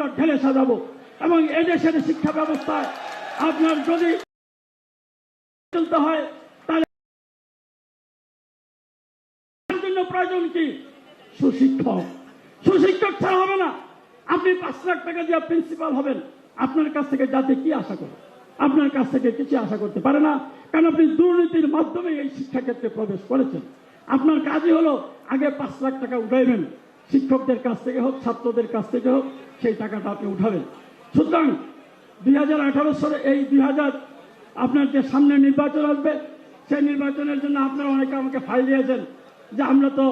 আমরা ঢেলে সাজাবো এবং এদেশের শিক্ষা ব্যবস্থায় আপনার যদি চলতে হয় প্রয়োজন কি? সুশিক্ষক। সুশিক্ষক ছাড়া হবে না। আপনি পাঁচ লাখ টাকা দিয়ে প্রিন্সিপাল হবেন। আপনার কাছ থেকে যাতে কি আশা করে? আপনার কাছ থেকে কিছু আশা করতে পারে না। কারণ আপনি দুর্নীতির মাধ্যমে এই শিক্ষাক্ষেত্রে প্রবেশ করেছেন। আপনার কাজই হলো আগে পাঁচ লাখ টাকা উঠাইবেন। শিক্ষকদের কাছ থেকে হোক, ছাত্রদের কাছ থেকে হোক সেই টাকাটা আপনি উঠাবেন। সুতরাং দুই হাজার আঠারো সালে এই দুই হাজার আপনার যে সামনে নির্বাচন আসবে, সেই নির্বাচনের জন্য আপনারা অনেকে আমাকে ফাইল দিয়েছেন যে আমরা তো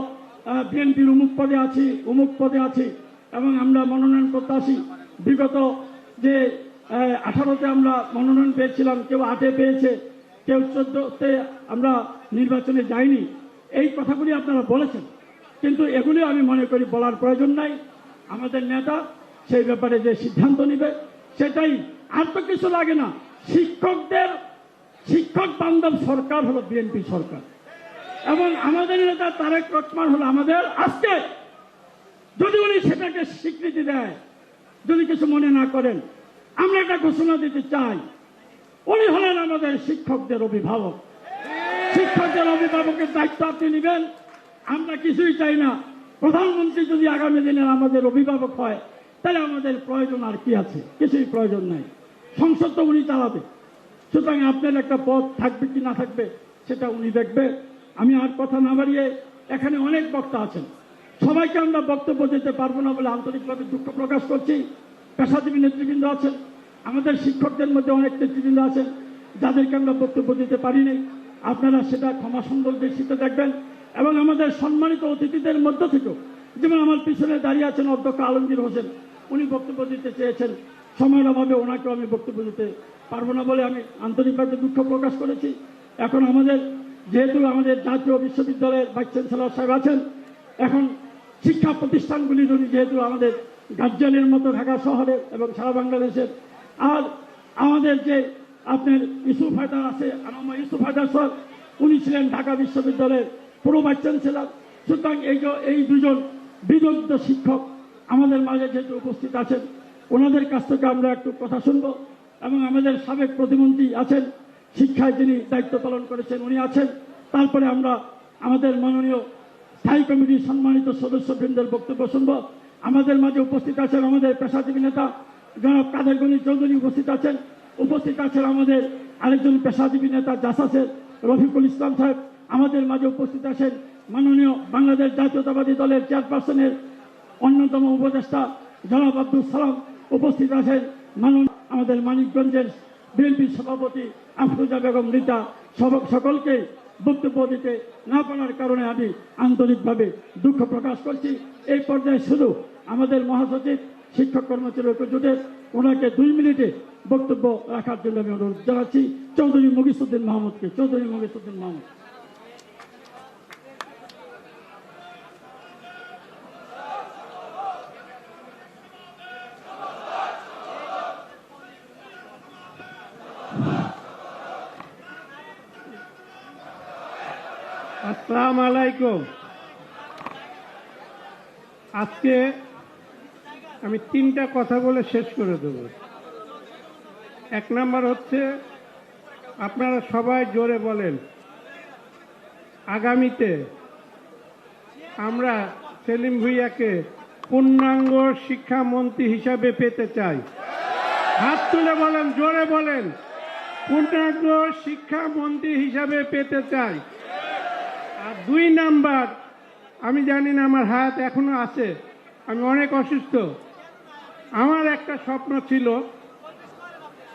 বিএনপির উমুক পদে আছি, উমুক পদে আছি এবং আমরা মনোনয়ন করতে প্রত্যাশী। বিগত যে আঠারোতে আমরা মনোনয়ন পেয়েছিলাম, কেউ আটে পেয়েছে, কেউ চোদ্দতে আমরা নির্বাচনে যাইনি। এই কথাগুলি আপনারা বলেছেন। কিন্তু এগুলি আমি মনে করি বলার প্রয়োজন নাই। আমাদের নেতা সেই ব্যাপারে যে সিদ্ধান্ত নেবে, সেটাই আর তো কিছু লাগে না। শিক্ষকদের, শিক্ষক বান্ধব সরকার হলো বিএনপি সরকার। এবং আমাদের নেতা তারেক রহমান হলো আমাদের আজকে। যদি উনি সেটাকে স্বীকৃতি দেয়, যদি কিছু মনে না করেন, আমরা একটা ঘোষণা দিতে চাই। উনি হলেন আমাদের শিক্ষকদের অভিভাবক। শিক্ষকদের অভিভাবকের দায়িত্ব আপনি নেবেন। আমরা কিছুই চাই না। প্রধানমন্ত্রী যদি আগামী দিনের আমাদের অভিভাবক হয় তাহলে আমাদের প্রয়োজন আর কি আছে? কিছুই প্রয়োজন নাই। সংসদ তো উনি চালাবে। সুতরাং আপনার একটা পথ থাকবে কি না থাকবে, সেটা উনি দেখবে। আমি আর কথা না বাড়িয়ে এখানে অনেক বক্তা আছেন। সবাইকে আমরা বক্তব্য দিতে পারব না বলে আন্তরিকভাবে দুঃখ প্রকাশ করছি। পেশাজীবী নেতৃবৃন্দ আছেন। আমাদের শিক্ষকদের মধ্যে অনেক নেতৃবৃন্দ আছেন। যাদেরকে আমরা বক্তব্য দিতে পারিনি, আপনারা সেটা ক্ষমা সুন্দর দৃষ্টিতে দেখবেন। এবং আমাদের সম্মানিত অতিথিদের মধ্য থেকেও, যেমন আমার পিছনে দাঁড়িয়ে আছেন অধ্যক্ষ আলমগীর হোসেন উনি বক্তব্য দিতে চেয়েছেন। সময়ের অভাবে ওনাকেও আমি বক্তব্য দিতে পারব না বলে আমি আন্তরিকভাবে দুঃখ প্রকাশ করেছি। এখন আমাদের, যেহেতু আমাদের জাতীয় বিশ্ববিদ্যালয়ের ভাইস চ্যান্সেলর সাহেব আছেন, এখন শিক্ষা প্রতিষ্ঠানগুলির উনি যেহেতু আমাদের গার্জিয়ানের মতো ঢাকা শহরে এবং সারা বাংলাদেশের, আর আমাদের যে আপনার ইউসুফ হায়দার আছে আমার ইউসুফ হায়দার স্যার, উনি ছিলেন ঢাকা বিশ্ববিদ্যালয়ের পুরো ভাইস চ্যান্সেলর। সুতরাং এই এই দুজন বিদগ্ধ শিক্ষক আমাদের মাঝে যেহেতু উপস্থিত আছেন, ওনাদের কাছ থেকে আমরা একটু কথা শুনব এবং আমাদের সাবেক প্রতিমন্ত্রী আছেন, শিক্ষায় যিনি দায়িত্ব পালন করেছেন, উনি আছেন। তারপরে আমরা আমাদের মাননীয় স্থায়ী কমিটির সম্মানিত সদস্যবৃন্দের বক্তব্য শুনব। আমাদের মাঝে উপস্থিত আছেন আমাদের পেশাজীবী নেতা জনাব কাদের গনি চৌধুরী উপস্থিত আছেন। উপস্থিত আছেন আমাদের আরেকজন পেশাজীবী নেতা জাসাসের রফিকুল ইসলাম সাহেব। আমাদের মাঝে উপস্থিত আছেন মাননীয় বাংলাদেশ জাতীয়তাবাদী দলের চেয়ারপারসনের অন্যতম উপদেষ্টা জনাব আব্দুল সালাম উপস্থিত আছেন মানন আমাদের মানিকগঞ্জের বিএনপি সভাপতি আফরোজা বেগম রীতা সব- সকলকে বক্তব্য দিতে না পারার কারণে আমি আন্তরিকভাবে দুঃখ প্রকাশ করছি। এই পর্যায়ে শুধু আমাদের মহাসচিব, শিক্ষক কর্মচারী ঐক্য জোটের, ওনাকে দুই মিনিটে বক্তব্য রাখার জন্য আমি অনুরোধ জানাচ্ছি। চৌধুরী মগিসুদ্দিন মাহমুদকে। চৌধুরী মগিসুদ্দিন মাহমুদ আসসালাম আলাইকুম আজকে আমি তিনটা কথা বলে শেষ করে দেব। এক নাম্বার হচ্ছে, আপনারা সবাই জোরে বলেন, আগামীতে আমরা সেলিম ভুইয়াকে পূর্ণাঙ্গ শিক্ষামন্ত্রী হিসাবে পেতে চাই। হাত তুলে বলেন, জোরে বলেন, পূর্ণাঙ্গ শিক্ষামন্ত্রী হিসাবে পেতে চাই। আর দুই নাম্বার, আমি জানি না, আমার হাত এখনও আছে। আমি অনেক অসুস্থ। আমার একটা স্বপ্ন ছিল,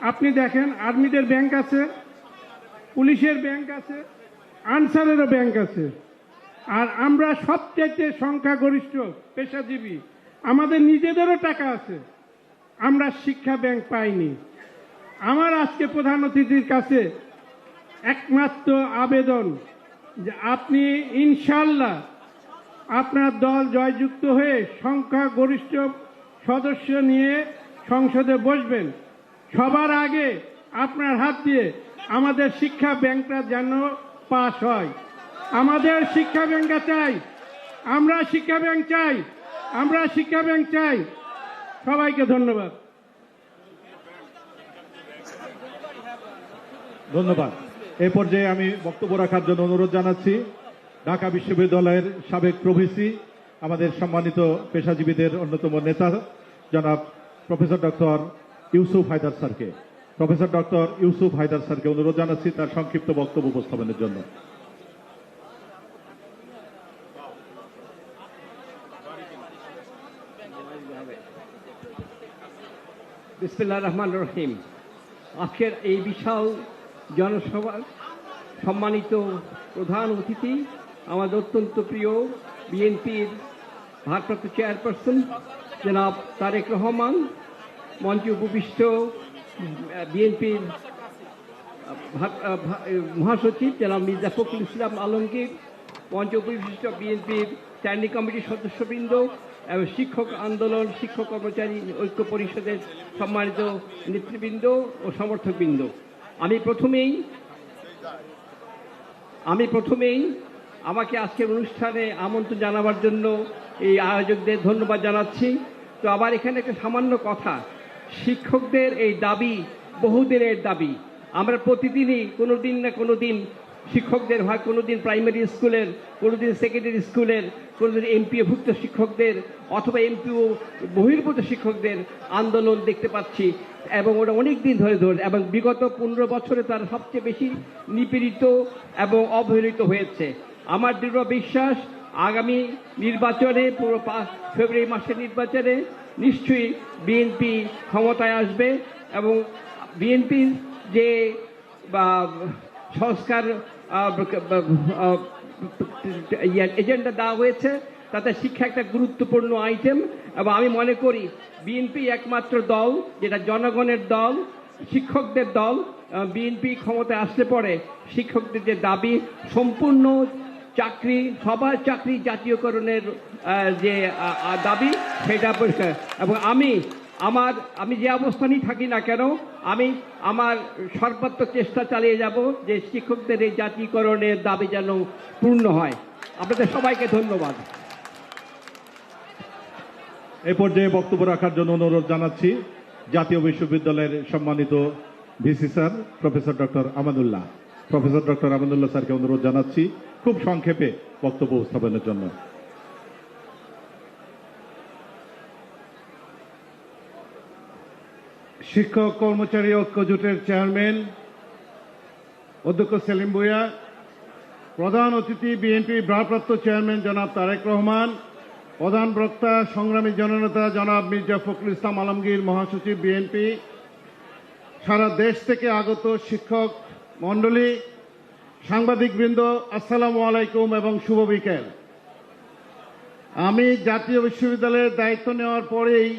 আপনি দেখেন, আর্মিদের ব্যাংক আছে, পুলিশের ব্যাংক আছে, আনসারেরও ব্যাংক আছে। আর আমরা সবচেয়ে সংখ্যাগরিষ্ঠ, পেশাজীবী, আমাদের নিজেদেরও টাকা আছে। আমরা শিক্ষা ব্যাংক পাইনি। আমার আজকে প্রধান অতিথির কাছে একমাত্র আবেদন যে আপনি ইনশাল্লাহ আপনার দল জয়যুক্ত হয়ে সংখ্যাগরিষ্ঠ সদস্য নিয়ে সংসদে বসবেন। সবার আগে আপনার হাত দিয়ে আমাদের শিক্ষা ব্যাংকটা যেন পাস হয়। আমাদের শিক্ষা ব্যাংকটা চাই। আমরা শিক্ষা ব্যাংক চাই। আমরা শিক্ষা ব্যাংক চাই। সবাইকে ধন্যবাদ। ধন্যবাদ। এ পর্যায়ে আমি বক্তব্য রাখার জন্য অনুরোধ জানাচ্ছি। ঢাকা বিশ্ববিদ্যালয়ের সাবেক প্রভিসি, আমাদের সম্মানিত পেশাজীবীদের অন্যতম নেতা, জনাব প্রফেসর ডক্টর ইউসুফ হায়দার স্যারকে। প্রফেসর ডক্টর ইউসুফ হায়দার স্যারকে অনুরোধ জানাচ্ছি তার সংক্ষিপ্ত বক্তব্য উপস্থাপনের জন্য। রহমান রহিম। আজকের এই বিশাল জনসভা সম্মানিত প্রধান অতিথি আমাদের অত্যন্ত প্রিয় বিএনপির ভারপ্রাপ্ত চেয়ারপারসন জনাব তারেক রহমান, মঞ্চে উপবিষ্ট বিএনপির মহাসচিব জনাব মির্জা ফখরুল ইসলাম আলমগীর, মঞ্চে উপবিষ্ট বিএনপির স্ট্যান্ডিং কমিটির সদস্যবৃন্দ এবং শিক্ষক আন্দোলন, শিক্ষক কর্মচারী ঐক্য পরিষদের সম্মানিত নেতৃবৃন্দ ও সমর্থকবৃন্দ। আমি প্রথমেই আমি প্রথমেই আমাকে আজকের অনুষ্ঠানে আমন্ত্রণ জানাবার জন্য এই আয়োজকদের ধন্যবাদ জানাচ্ছি। তো আবার এখানে একটা সামান্য কথা। শিক্ষকদের এই দাবি বহুদিনের দাবি। আমরা প্রতিদিনই কোনো দিন না কোনো দিন শিক্ষকদের হয় কোনো দিন প্রাইমারি স্কুলের কোনো দিন সেকেন্ডারি স্কুলের কোনো দিন এমপিওভুক্ত শিক্ষকদের অথবা এমপিও বহির্ভূত শিক্ষকদের আন্দোলন দেখতে পাচ্ছি এবং ওটা অনেক দিন ধরে ধরে এবং বিগত পনেরো বছরে তারা সবচেয়ে বেশি নিপীড়িত এবং অবহেলিত হয়েছে। আমার দৃঢ় বিশ্বাস, আগামী নির্বাচনে, পুরো ফেব্রুয়ারি মাসের নির্বাচনে নিশ্চয়ই বিএনপি ক্ষমতায় আসবে এবং বিএনপির যে সংস্কার এজেন্ডা দেওয়া হয়েছে, তাতে শিক্ষা একটা গুরুত্বপূর্ণ আইটেম এবং আমি মনে করি বিএনপি একমাত্র দল, যেটা জনগণের দল, শিক্ষকদের দল বিএনপি ক্ষমতায় আসতে পরে শিক্ষকদের যে দাবি সম্পূর্ণ চাকরি সবার চাকরি জাতীয়করণের যে দাবি, সেটা পরিষ্কার। এবং আমি, আমার, আমি যে অবস্থানই থাকি না কেন, আমি আমার সর্বাত্মক চেষ্টা চালিয়ে যাব যে শিক্ষকদের এই জাতীয়করণের দাবি যেন পূর্ণ হয়। আপনাদের সবাইকে ধন্যবাদ। এ পর্যায়ে বক্তব্য রাখার জন্য অনুরোধ জানাচ্ছি জাতীয় বিশ্ববিদ্যালয়ের সম্মানিত VC sir, professor doctor Amanullah. Professor doctor Amanullah স্যারকে অনুরোধ জানাচ্ছি খুব সংক্ষেপে বক্তব্য উপস্থাপনের জন্য। শিক্ষক কর্মচারী ঐক্য জোটের চেয়ারম্যান অধ্যক্ষ সেলিম ভুইয়া প্রধান অতিথি বিএনপি ভারপ্রাপ্ত চেয়ারম্যান জনাব তারেক রহমান, প্রধান বক্তা সংগ্রামী জননেতা জনাব মির্জা ফখরুল ইসলাম আলমগীর, মহাসচিব বিএনপি, সারা দেশ থেকে আগত শিক্ষক মণ্ডলী, সাংবাদিকবৃন্দ, আসসালামু আলাইকুম এবং শুভ বিকেল। আমি জাতীয় বিশ্ববিদ্যালয়ের দায়িত্ব নেওয়ার পরেই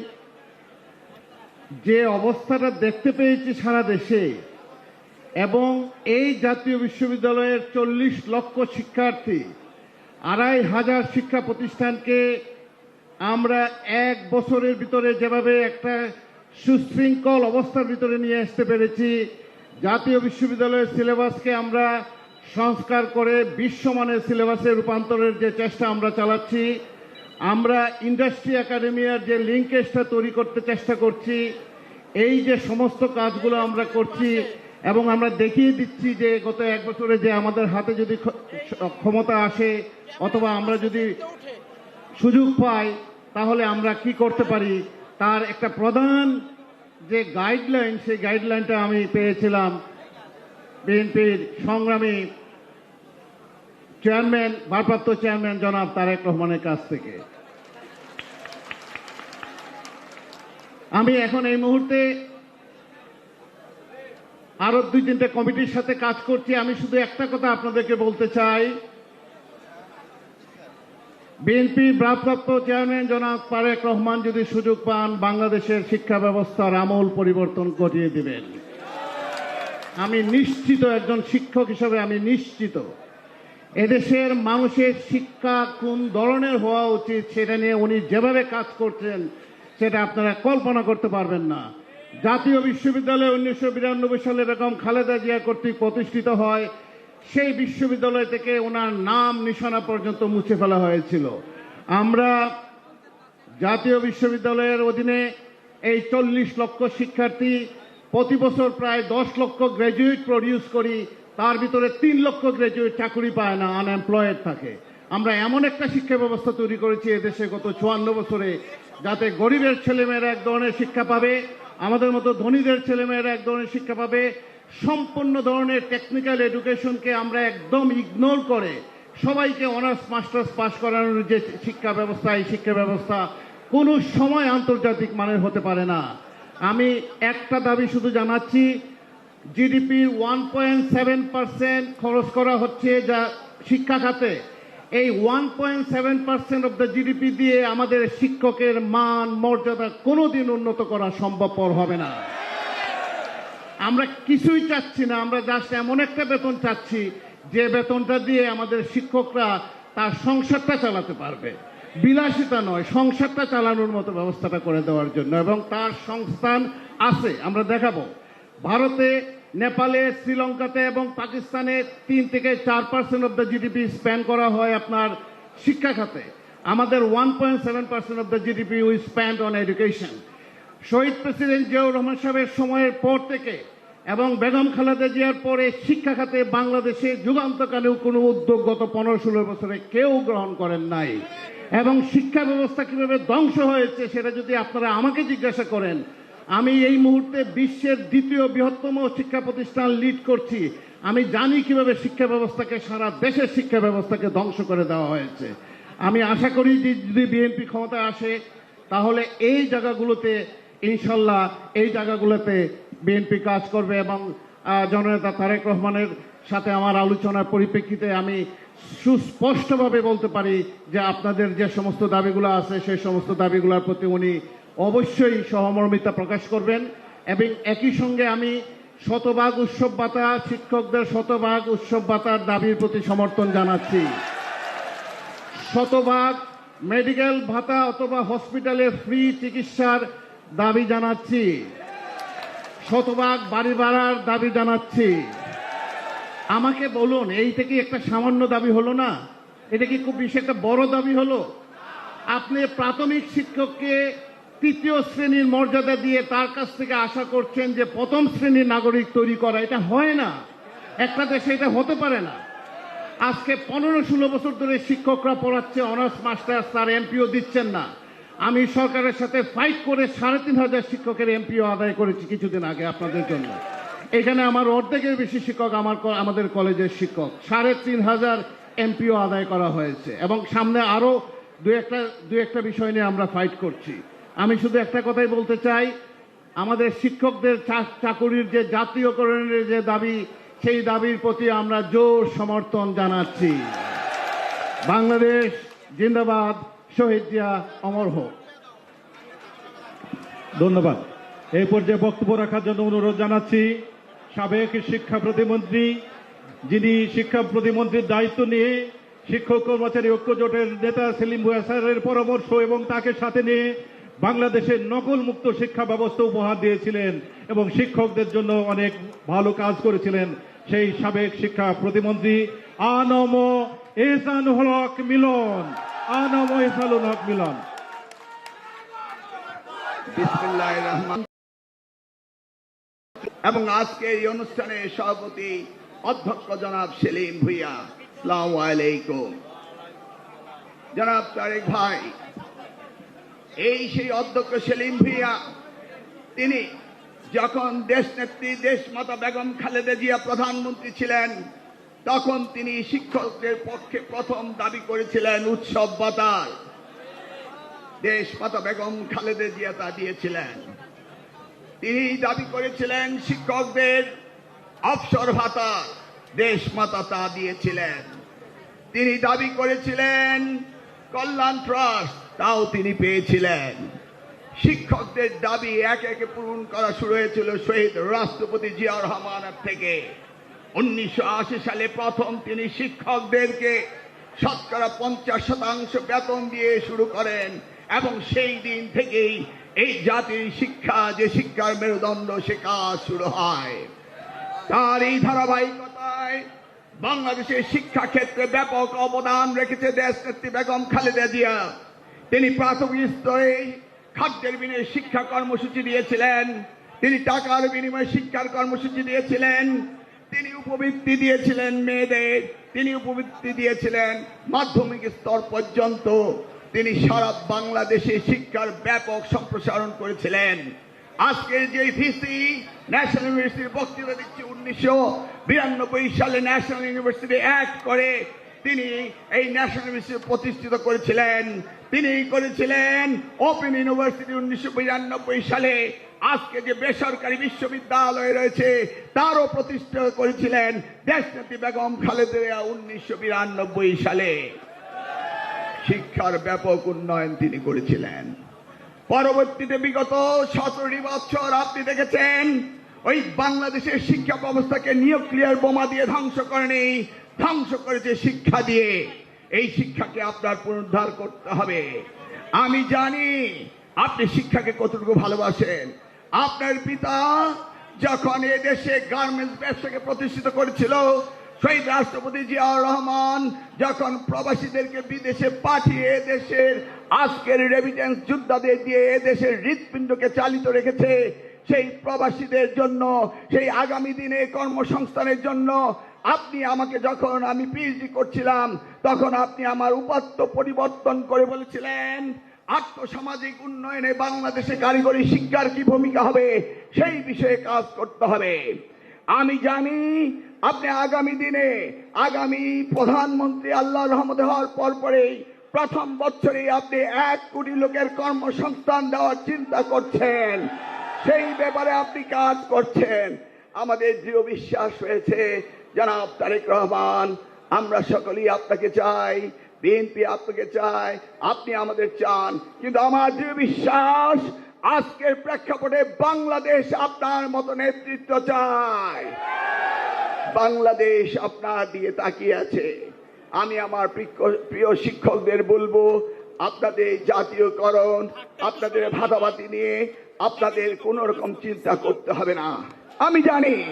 যে অবস্থাটা দেখতে পেয়েছি সারা দেশে এবং এই জাতীয় বিশ্ববিদ্যালয়ের চল্লিশ লক্ষ শিক্ষার্থী, আড়াই হাজার শিক্ষা প্রতিষ্ঠানকে আমরা এক বছরের ভিতরে যেভাবে একটা সুশৃঙ্খল অবস্থার ভিতরে নিয়ে আসতে পেরেছি জাতীয় বিশ্ববিদ্যালয়ের সিলেবাসকে আমরা সংস্কার করে বিশ্বমানের সিলেবাসে রূপান্তরের যে চেষ্টা আমরা চালাচ্ছি, আমরা ইন্ডাস্ট্রি একাডেমিয়ার যে লিঙ্কেজটা তৈরি করতে চেষ্টা করছি, এই যে সমস্ত কাজগুলো আমরা করছি এবং আমরা দেখিয়ে দিচ্ছি যে গত এক বছরে যে আমাদের হাতে যদি ক্ষমতা আসে অথবা আমরা যদি সুযোগ পাই, তাহলে আমরা কি করতে পারি? তার একটা প্রধান যে গাইডলাইন সেই গাইডলাইনটা আমি পেয়েছিলাম বিএনপির সংগ্রামী চেয়ারম্যান ভারপ্রাপ্ত চেয়ারম্যান জনাব তারেক রহমানের কাছ থেকে। আমি এখন এই মুহূর্তে আরও দুই তিনটে কমিটির সাথে কাজ করছি। আমি শুধু একটা কথা আপনাদেরকে বলতে চাই। বিএনপি ভারপ্রাপ্ত চেয়ারম্যান জনাব তারেক রহমান যদি সুযোগ পান, বাংলাদেশের শিক্ষা ব্যবস্থার আমূল পরিবর্তন ঘটিয়ে দিবেন। আমি নিশ্চিত, একজন শিক্ষক হিসেবে আমি নিশ্চিত, এদেশের মানুষের শিক্ষা কোন ধরনের হওয়া উচিত সেটা নিয়ে উনি যেভাবে কাজ করছেন, সেটা আপনারা কল্পনা করতে পারবেন না। জাতীয় বিশ্ববিদ্যালয় উনিশশো বিরানব্বই সালে এরকম খালেদা জিয়া কর্তৃক প্রতিষ্ঠিত হয় সেই বিশ্ববিদ্যালয় থেকে ওনার নাম নিশানা পর্যন্ত মুছে ফেলা হয়েছিল। আমরা জাতীয় বিশ্ববিদ্যালয়ের অধীনে এই চল্লিশ লক্ষ শিক্ষার্থী প্রতি বছর প্রায় দশ লক্ষ গ্র্যাজুয়েট প্রডিউস করি, তার ভিতরে তিন লক্ষ গ্র্যাজুয়েট চাকরি পায় না আনএমপ্লয়েড থাকে। আমরা এমন একটা শিক্ষা ব্যবস্থা তৈরি করেছি এদেশে গত চুয়ান্ন বছরে, যাতে গরিবের ছেলেমেয়েরা এক ধরনের শিক্ষা পাবে, আমাদের মতো ধনীদের ছেলেমেয়েরা এক ধরনের শিক্ষা পাবে সম্পূর্ণ ধরনের টেকনিক্যাল এডুকেশনকে আমরা একদম ইগনোর করে সবাইকে অনার্স মাস্টার্স পাশ করানোর যে শিক্ষা ব্যবস্থা, এই শিক্ষা ব্যবস্থা কোনো সময় আন্তর্জাতিক মানের হতে পারে না। আমি একটা দাবি শুধু জানাচ্ছি জিডিপির ওয়ান পয়েন্ট সেভেন পার্সেন্ট খরচ করা হচ্ছে যা শিক্ষা খাতে। এই one point seven percent of the GDP দিয়ে আমাদের শিক্ষকের মান, মর্যাদা কোনোদিন উন্নত করা সম্ভবপর হবে না। আমরা কিছুই চাচ্ছি না, আমরা জাস্ট এমন একটা বেতন চাচ্ছি, যে বেতনটা দিয়ে আমাদের শিক্ষকরা তার সংসারটা চালাতে পারবে। বিলাসিতা নয়, সংসারটা চালানোর মতো ব্যবস্থাটা করে দেওয়ার জন্য, এবং তার সংস্থান আছে, আমরা দেখাবো। ভারতে, নেপালে, শ্রীলঙ্কাতে এবং পাকিস্তানে তিন থেকে চার percent of the GDP spend করা হয় আপনার শিক্ষা খাতে। আমাদের one point seven percent of the GDP we spend on education Shahid president Ziaur Rahman সাহেবের সময়ের পর থেকে এবং বেগম খালেদা জিয়ার পরে শিক্ষা খাতে বাংলাদেশে যুগান্তকালেও কোনো উদ্যোগ গত পনেরো ষোলো বছরে কেউ গ্রহণ করেন নাই। এবং শিক্ষা ব্যবস্থা কীভাবে ধ্বংস হয়েছে সেটা যদি আপনারা আমাকে জিজ্ঞাসা করেন, আমি এই মুহূর্তে বিশ্বের দ্বিতীয় বৃহত্তম শিক্ষা প্রতিষ্ঠান লিড করছি। আমি জানি কীভাবে শিক্ষা ব্যবস্থাকে সারা দেশের শিক্ষা ব্যবস্থাকে ধ্বংস করে দেওয়া হয়েছে। আমি আশা করি যে যদি বিএনপি ক্ষমতায় আসে, তাহলে এই জায়গাগুলোতে ইনশাল্লাহ এই জায়গাগুলোতে বিএনপি কাজ করবে এবং জননেতা তারেক রহমানের সাথে আমার আলোচনার পরিপ্রেক্ষিতে আমি সুস্পষ্টভাবে বলতে পারি যে আপনাদের যে সমস্ত দাবিগুলো আছে, সেই সমস্ত দাবিগুলোর প্রতি উনি অবশ্যই সহমর্মিতা প্রকাশ করবেন এবং একই সঙ্গে আমি শতভাগ উৎসব ভাতা, শিক্ষকদের শতভাগ উৎসব ভাতার দাবির প্রতি সমর্থন জানাচ্ছি। শতভাগ মেডিকেল ভাতা অথবা হসপিটালে ফ্রি চিকিৎসার দাবি জানাচ্ছি। শতভাগ বাড়ি ভাড়ার দাবি জানাচ্ছি। আমাকে বলুন, এই থেকে একটা সামান্য দাবি হলো না? এটা কি খুব বেশি একটা বড় দাবি হলো? আপনি প্রাথমিক শিক্ষককে তৃতীয় শ্রেণির মর্যাদা দিয়ে তার কাছ থেকে আশা করছেন যে প্রথম শ্রেণির নাগরিক তৈরি করা, এটা হয় না। একটা দেশে এটা হতে পারে না। আজকে পনেরো ষোলো বছর ধরে শিক্ষকরা পড়াচ্ছে, অনার্স, মাস্টার্স তার এমপিও দিচ্ছেন না। আমি সরকারের সাথে ফাইট করে সাড়ে তিন হাজার শিক্ষকের এমপিও আদায় করেছি কিছুদিন আগে আপনাদের জন্য। এখানে আমার অর্ধেকের বেশি শিক্ষক আমার আমাদের কলেজের শিক্ষক। সাড়ে তিন হাজার এমপিও আদায় করা হয়েছে এবং সামনে আরও দু একটা দু একটা বিষয় নিয়ে আমরা ফাইট করছি। আমি শুধু একটা কথাই বলতে চাই, আমাদের শিক্ষকদের চাকুরির যে জাতীয়করণের যে দাবি, সেই দাবির প্রতি আমরা জোর সমর্থন জানাচ্ছি। বাংলাদেশ জিন্দাবাদ। শহীদ জিয়া অমর হোক। ধন্যবাদ। এই পর্যায়ে বক্তব্য রাখার জন্য অনুরোধ জানাচ্ছি সাবেক শিক্ষা প্রতিমন্ত্রী, যিনি শিক্ষা প্রতিমন্ত্রীর দায়িত্ব নিয়ে শিক্ষক কর্মচারী ঐক্য জোটের নেতা সেলিম ভুয়া পরামর্শ এবং তাকে সাথে নিয়ে বাংলাদেশের নকল মুক্ত শিক্ষা ব্যবস্থা উপহার দিয়েছিলেন এবং শিক্ষকদের জন্য অনেক ভালো কাজ করেছিলেন সেই সাবেক শিক্ষা প্রতিমন্ত্রী আনম এহসানুল হক মিলন। এহসানুল হক মিলন। এবং আজকে এই অনুষ্ঠানে সভাপতি অধ্যক্ষ জনাব সেলিম ভুইয়া সালাম আলাইকুম। জনাব তারেক ভাই, এই সেই অধ্যক্ষ সেলিম ভুইয়া, তিনি যখন দেশ নেত্রী দেশমাতা বেগম খালেদা জিয়া প্রধানমন্ত্রী ছিলেন তখন তিনি শিক্ষকদের পক্ষে প্রথম দাবি করেছিলেন উৎসব বাতার দেশ মাতা বেগম খালেদা জিয়া তা দিয়েছিলেন। তিনি দাবি করেছিলেন শিক্ষকদের অবসর ভাতা দেশ মাতা তা দিয়েছিলেন। তিনি দাবি করেছিলেন কল্যাণ ট্রাস্ট তাও তিনি পেয়েছিলেন। শিক্ষকদের দাবি এক একে পূরণ করা শুরু হয়েছিল শহীদ রাষ্ট্রপতি জিয়া রহমানের থেকে। উনিশশো আশি সালে প্রথম তিনি শিক্ষকদেরকে শতকরা পঞ্চাশ শতাংশ বেতন দিয়ে শুরু করেন এবং সেই দিন থেকেই এই জাতির শিক্ষা, যে শিক্ষার মেরুদণ্ড, সে কাজ শুরু হয়। তার এই ধারাবাহিকতায় বাংলাদেশের শিক্ষা ক্ষেত্রে ব্যাপক অবদান রেখেছে দেশ নেত্রী বেগম খালেদা জিয়া। তিনি প্রাথমিক স্তরে খাদ্যের বিনিময়ে শিক্ষা কর্মসূচি দিয়েছিলেন। তিনি টাকার বিনিময়ে শিক্ষার কর্মসূচি দিয়েছিলেন। তিনি উপবৃত্তি দিয়েছিলেন মেয়েদের, তিনি উপবৃত্তি দিয়েছিলেন মাধ্যমিক স্তর পর্যন্ত। তিনি সারা বাংলাদেশে শিক্ষার ব্যাপক সম্প্রসারণ করেছিলেন। আজকের যে ভিসি ন্যাশনাল ইউনিভার্সিটির বক্তৃতা দিচ্ছে উনিশশো বিরানব্বই সালে ন্যাশনাল ইউনিভার্সিটি অ্যাক্ট করে তিনি এই ন্যাশনাল ইউনিভার্সিটি প্রতিষ্ঠিত করেছিলেন। তিনি করেছিলেন ওপেন ইউনিভার্সিটি উনিশশো বিরানব্বই সালে। আজকে যে বেসরকারি বিশ্ববিদ্যালয় রয়েছে, তারও প্রতিষ্ঠা করেছিলেন দেশনেত্রী বেগম খালেদা উনিশশো বিরানব্বই সালে। শিক্ষার ব্যাপক উন্নয়ন তিনি করেছিলেন। পরবর্তীতে বিগত সতেরোটি বছর আপনি দেখেছেন, ওই বাংলাদেশের শিক্ষা ব্যবস্থাকে নিউক্লিয়ার বোমা দিয়ে ধ্বংস করেনি, ধ্বংস করেছে শিক্ষা দিয়ে। এই শিক্ষাকে আপনার পুনরুদ্ধার করতে হবে। আমি জানি আপনি শিক্ষাকে কতটুকু ভালোবাসেন আপনার পিতা যখন এ দেশে গার্মেন্টস ব্যবসাকে প্রতিষ্ঠিত করেছিল শহীদ রাষ্ট্রপতি জিয়াউর রহমান যখন প্রবাসীদেরকে বিদেশে পাঠিয়ে দেশের আজকের রেভিডেন্স যোদ্ধাদের দিয়ে এদেশের হৃৎপিণ্ডকে চালিত রেখেছে, সেই প্রবাসীদের জন্য, সেই আগামী দিনে কর্মসংস্থানের জন্য আপনি আমাকে যখন আমি পিএইচডি করছিলাম, তখন আপনি আমার উপাত্ত পরিবর্তন করে বলেছিলেন আর্থসামাজিক উন্নয়নে বাংলাদেশে কারিগরি শিক্ষার কি ভূমিকা হবে, সেই বিষয়ে কাজ করতে হবে। আমি জানি আপনি আগামী দিনে আগামী প্রধানমন্ত্রী আল্লাহ রহমত হওয়ার পর পরেই প্রথম বছরে আপনি এক কোটি লোকের কর্মসংস্থান দেওয়ার চিন্তা করছেন। সেই ব্যাপারে আপনি কাজ করছেন। আমাদের দৃঢ় বিশ্বাস রয়েছে, জনাব তারেক রহমান, আমরা সকলেই আপনাকে চাই। বিএনপি আপনাকে চায়, আপনি আমাদের চান। কিন্তু আমার দৃঢ় বিশ্বাস, আজকের প্রেক্ষাপটে বাংলাদেশ আপনার মতো নেতৃত্ব চায়। বাংলাদেশ আপনার দিকে তাকিয়ে আছে। আমি আমার প্রিয়- প্রিয় শিক্ষকদের বলব, আপনাদের জাতীয়করণ, আপনাদের ভাতাবাতি নিয়ে আপনাদের কোন রকম চিন্তা করতে হবে না। আমি জানি,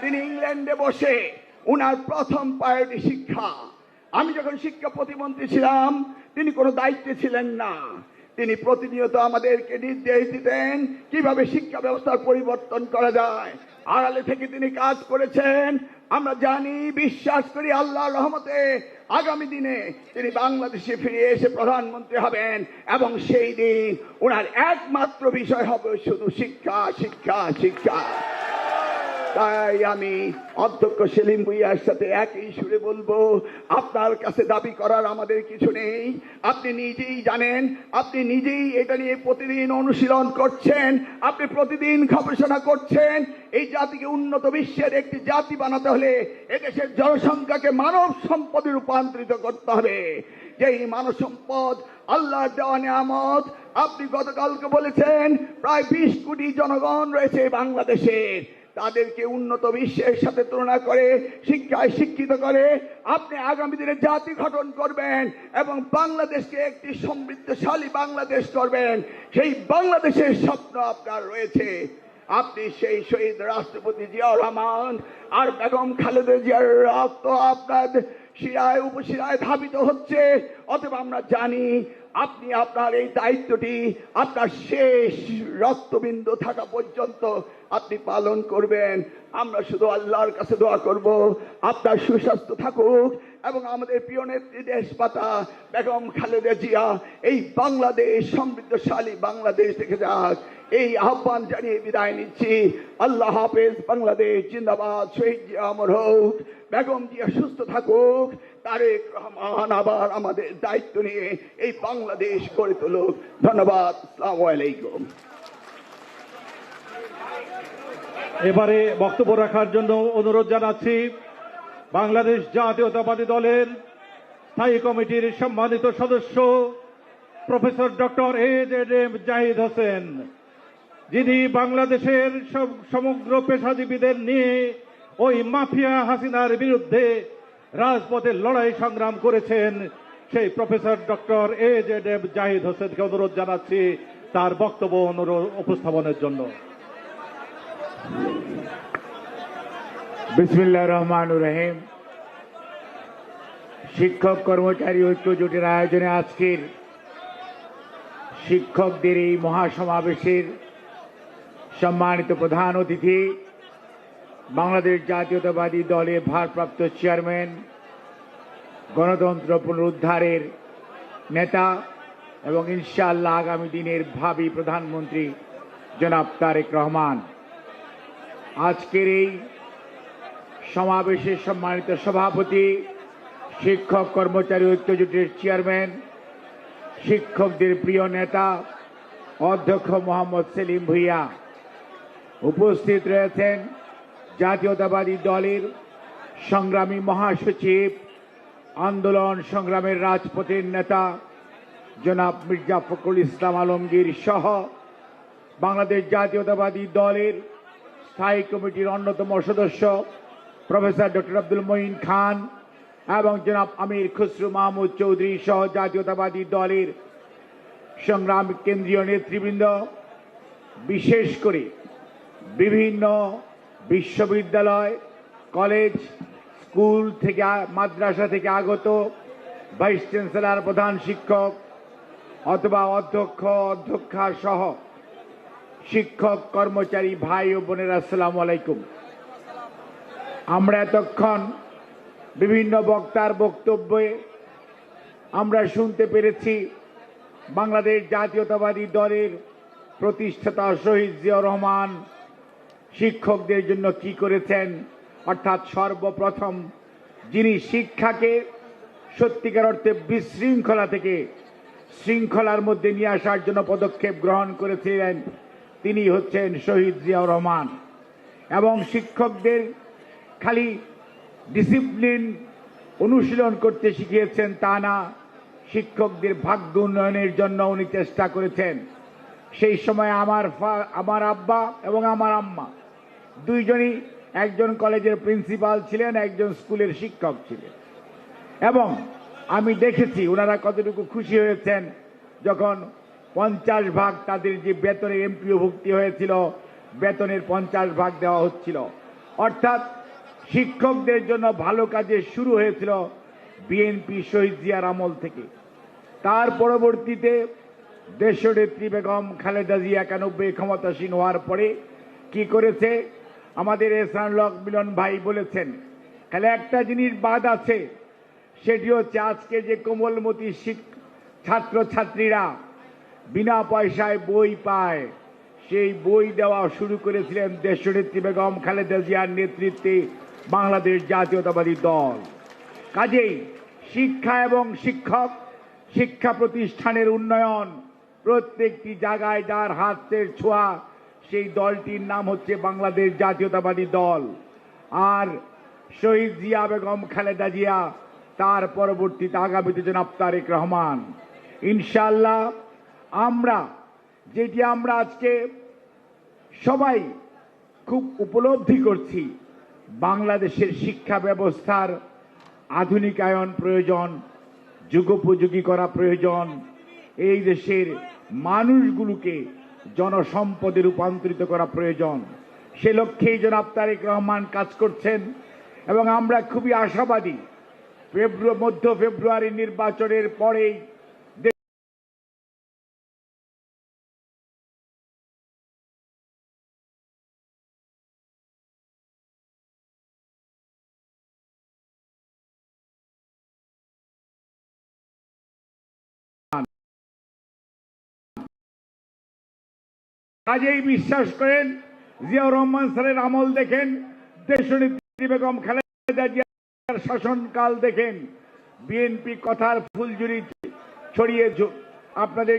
তিনি ইংল্যান্ডে বসে উনার প্রথম প্রায়োরিটি শিক্ষা। আমি যখন শিক্ষা প্রতিমন্ত্রী ছিলাম, তিনি কোনো দায়িত্বে ছিলেন না। তিনি প্রতিনিয়ত আমাদেরকে নির্দেশ দিতেন কীভাবে শিক্ষা ব্যবস্থার পরিবর্তন করা যায়। আড়ালে থেকে তিনি কাজ করেছেন। আমরা জানি, বিশ্বাস করি আল্লাহর রহমতে আগামী দিনে তিনি বাংলাদেশে ফিরে এসে প্রধানমন্ত্রী হবেন এবং সেই দিন ওনার একমাত্র বিষয় হবে শুধু শিক্ষা শিক্ষা শিক্ষা। তাই আমি অধ্যক্ষ সেলিম ভুইয়ার সাথে একই সুরে বলব, আপনার কাছে দাবি করার আমাদের কিছু নেই। আপনি নিজেই জানেন, আপনি নিজেই এটা নিয়ে প্রতিদিন অনুশীলন করছেন, আপনি প্রতিদিন গবেষণা করছেন। এই জাতিকে উন্নত বিশ্বের একটি জাতি বানাতে হলে এদেশের জনসংখ্যাকে মানব সম্পদে রূপান্তরিত করতে হবে। যেই মানব সম্পদ আল্লাহর দেওয়া নিয়ামত, আপনি গতকালকে বলেছেন, প্রায় বিশ কোটি জনগণ রয়েছে বাংলাদেশের তাদেরকে উন্নত বিশ্বের সাথে তুলনা করে, শিক্ষায় শিক্ষিত করে, আপনি আগামী দিনে জাতি গঠন করবেন এবং বাংলাদেশকে একটি সমৃদ্ধশালী বাংলাদেশ করবেন। সেই বাংলাদেশের স্বপ্ন আপনার রয়েছে। আপনি সেই শহীদ রাষ্ট্রপতি জিয়াউর রহমান আর বেগম খালেদা জিয়ার রক্ত আপনার শিরায় উপশিরায় ধাবিত হচ্ছে। অথবা আমরা জানি আপনি আপনার এই দায়িত্বটি আপনার শেষ রক্তবিন্দু থাকা পর্যন্ত আপনি পালন করবেন। আমরা শুধু আল্লাহর কাছে দোয়া করব। আপনার সুস্বাস্থ্য থাকুক এবং আমাদের প্রিয় নেত্রী দেশপাতা বেগম খালেদা জিয়া, এই বাংলাদেশ, সমৃদ্ধশালী বাংলাদেশ দেখে যাক। এই আহ্বান জানিয়ে বিদায় নিচ্ছি। আল্লাহ হাফেজ, বাংলাদেশ জিন্দাবাদ, শহীদ জিয়া অমর হোক। বেগম জিয়া সুস্থ থাকুক। তারেক রহমান আবার আমাদের দায়িত্ব নিয়ে এই বাংলাদেশ গড়ে তুলুক। ধন্যবাদ। আসসালামু আলাইকুম। এবারে বক্তব্য রাখার জন্য অনুরোধ জানাচ্ছি বাংলাদেশ জাতীয়তাবাদী দলের স্থায়ী কমিটির সম্মানিত সদস্য, professor doctor A Z M Zahid Hossain, যিনি বাংলাদেশের সমগ্র পেশাজীবীদের নিয়ে ওই মাফিয়া হাসিনার বিরুদ্ধে রাজপথে লড়াই সংগ্রাম করেছেন সেই professor doctor A Z M Zahid হোসেনকে অনুরোধ জানাচ্ছি তার বক্তব্য অনুরোধ উপস্থাপনের জন্য। বিসমিল্লাহ রহমান রহিম। শিক্ষক কর্মচারী ঐক্য জোটের আয়োজনে আজকের শিক্ষকদের এই মহাসমাবেশের সম্মানিত প্রধান অতিথি, বাংলাদেশ জাতীয়তাবাদী দলের ভারপ্রাপ্ত চেয়ারম্যান, গণতন্ত্র পুনরুদ্ধারের নেতা এবং ইনশাআল্লাহ আগামী দিনের ভাবি প্রধানমন্ত্রী জনাব তারেক রহমান। আজকের এই সমাবেশের সম্মানিত সভাপতি, শিক্ষক, কর্মচারী, ঐক্য জোটের চেয়ারম্যান, শিক্ষকদের প্রিয় নেতা, অধ্যক্ষ মোহাম্মদ সেলিম ভুইয়া উপস্থিত রয়েছেন জাতীয়তাবাদী দলের সংগ্রামী মহাসচিব, আন্দোলন সংগ্রামের রাজপথের নেতা জনাব মির্জা ফখরুল ইসলাম আলমগীর সহ বাংলাদেশ জাতীয়তাবাদী দলের স্থায়ী কমিটির অন্যতম সদস্য প্রফেসর ডক্টর আব্দুল মঈন খান এবং জনাব আমির খুসরু মাহমুদ চৌধুরী সহ জাতীয়তাবাদী দলের সংগ্রাম কেন্দ্রীয় নেতৃবৃন্দ, বিশেষ করে বিভিন্ন বিশ্ববিদ্যালয়, কলেজ, স্কুল থেকে মাদ্রাসা থেকে আগত ভাইস চ্যান্সেলর প্রধান শিক্ষক অথবা অধ্যক্ষ, অধ্যক্ষা সহ শিক্ষক, কর্মচারী, ভাই ও বোনেরা, আসসালামু আলাইকুম। আমরা এতক্ষণ বিভিন্ন বক্তার বক্তব্যে আমরা শুনতে পেরেছি বাংলাদেশ জাতীয়তাবাদী দলের প্রতিষ্ঠাতা শহীদ জিয়াউর রহমান শিক্ষকদের জন্য কি করেছেন? অর্থাৎ সর্বপ্রথম যিনি শিক্ষাকে সত্যিকার অর্থে বিশৃঙ্খলা থেকে শৃঙ্খলার মধ্যে নিয়ে আসার জন্য পদক্ষেপ গ্রহণ করেছিলেন তিনি হচ্ছেন শহীদ জিয়াউর রহমান। এবং শিক্ষকদের খালি ডিসিপ্লিন অনুশীলন করতে শিখিয়েছেন তা না, শিক্ষকদের ভাগ্য উন্নয়নের জন্য উনি চেষ্টা করেছেন। সেই সময় আমার আমার আব্বা এবং আমার আম্মা দুইজনই একজন কলেজের প্রিন্সিপাল ছিলেন, একজন স্কুলের শিক্ষক ছিলেন। এবং আমি দেখেছি ওনারা কতটুকু খুশি হয়েছেন যখন পঞ্চাশ ভাগ তাদের যে বেতনে এমপিও ভুক্তি হয়েছিল, বেতনের পঞ্চাশ ভাগ দেওয়া হচ্ছিল। অর্থাৎ শিক্ষকদের জন্য ভালো কাজে শুরু হয়েছিল বিএনপি শহীদ জিয়ার আমল থেকে। তার পরবর্তীতে দেশনেত্রী বেগম খালেদা জিয়া একানব্বই ক্ষমতাসীন হওয়ার পরে কি করেছে? আমাদের এসান লক মিলন ভাই বলেছেন, খালি একটা জিনিস বাদ আছে, সেটি হচ্ছে আজকে যে কোমলমতি ছাত্রছাত্রীরা বিনা পয়সায় বই পায়। সেই বই দেওয়া শুরু করেছিলেন দেশনেত্রী বেগম খালেদা জিয়ার নেতৃত্বে বাংলাদেশ জাতীয়তাবাদী দল। কাজেই শিক্ষা এবং শিক্ষক, শিক্ষা প্রতিষ্ঠানের উন্নয়ন প্রত্যেকটি জায়গায় যার হাতের ছোঁয়া, সেই দলটির নাম হচ্ছে বাংলাদেশ জাতীয়তাবাদী দল। আর শহীদ জিয়া বেগম খালেদা জিয়া, তার পরবর্তীতে আগামীতে জনাব তারেক রহমান। ইনশাল্লাহ আমরা, যেটি আমরা আজকে সবাই খুব উপলব্ধি করছি, বাংলাদেশের শিক্ষা ব্যবস্থার আধুনিকায়ন প্রয়োজন, যুগোপযোগী করা প্রয়োজন, এই দেশের মানুষগুলোকে জনসম্পদে রূপান্তরিত করা প্রয়োজন। সে লক্ষ্যেই জনাব তারেক রহমান কাজ করছেন, এবং আমরা খুবই আশাবাদী ফেব্রুয়ারি মধ্য ফেব্রুয়ারি নির্বাচনের পরেই কাজেই বিশ্বাস করেন, জিয়াউর রহমান স্যারের আমল দেখেন, দেশনেত্রী বেগম খালেদা জিয়ার শাসনকাল দেখেন। বিএনপি কথার ফুলঝুরি ছড়িয়ে আপনাদের